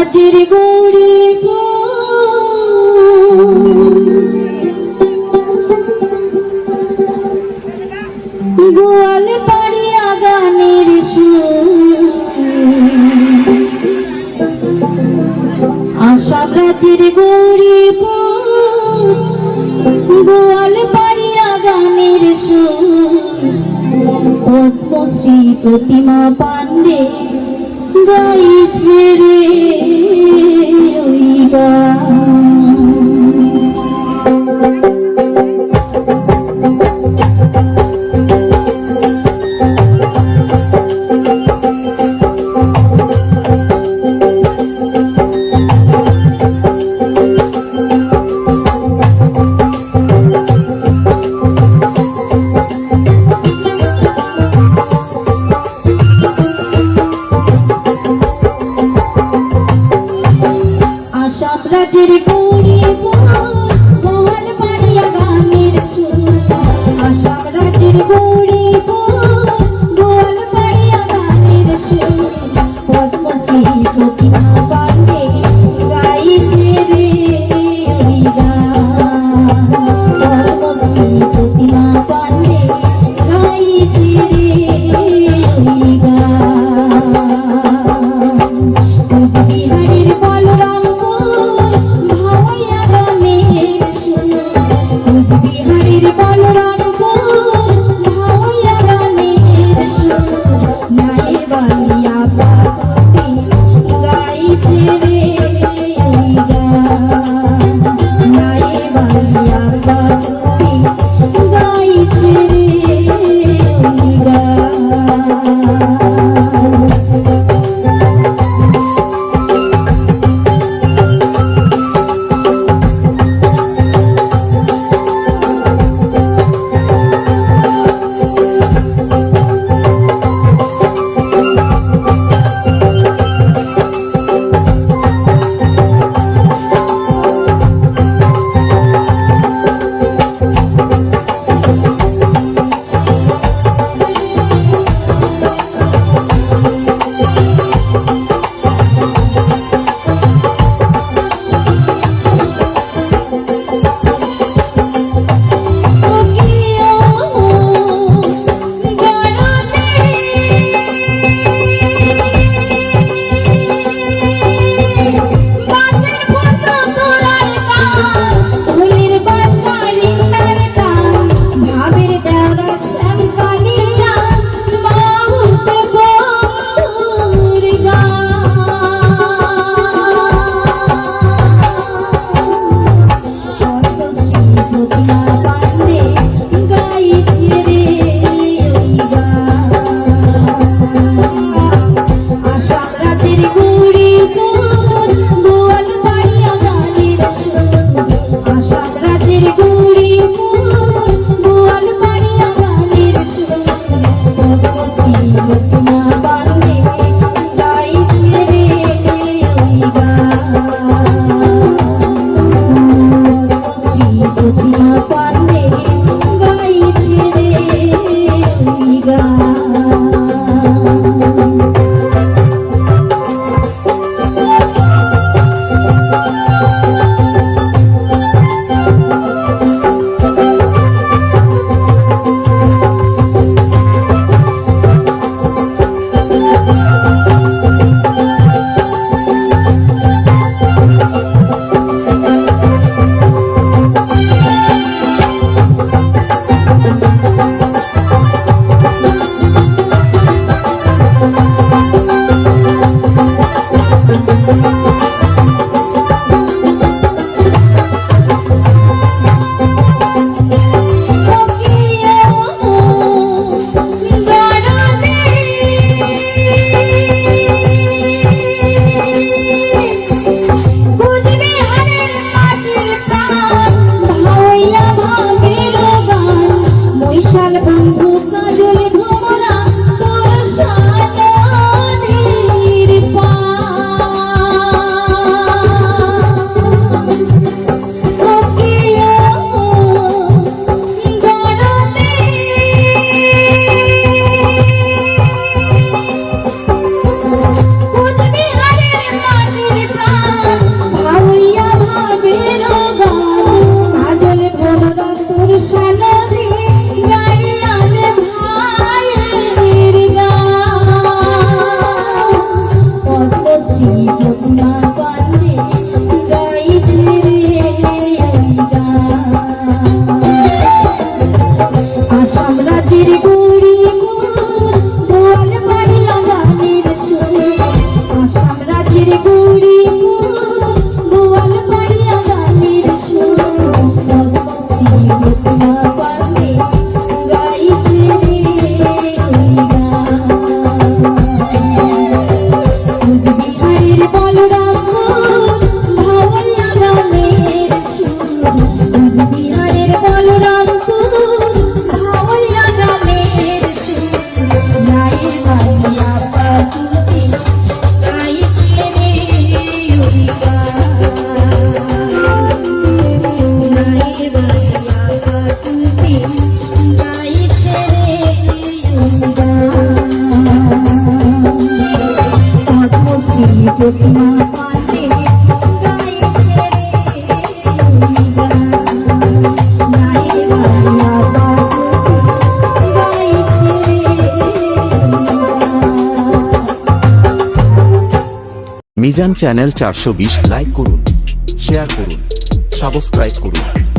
গাছের গোড়ে গোয়াল পাড়ি আগানের আশা গাছের গোড়ে গোয়াল পাড়ি আগানের সুর। পদ্মশ্রী প্রতিমা পান্ডে গাইছে রে ওই গান। মিজান চ্যানেল চারশো বিশ লাইক করুন শেয়ার করুন সাবস্ক্রাইব করুন।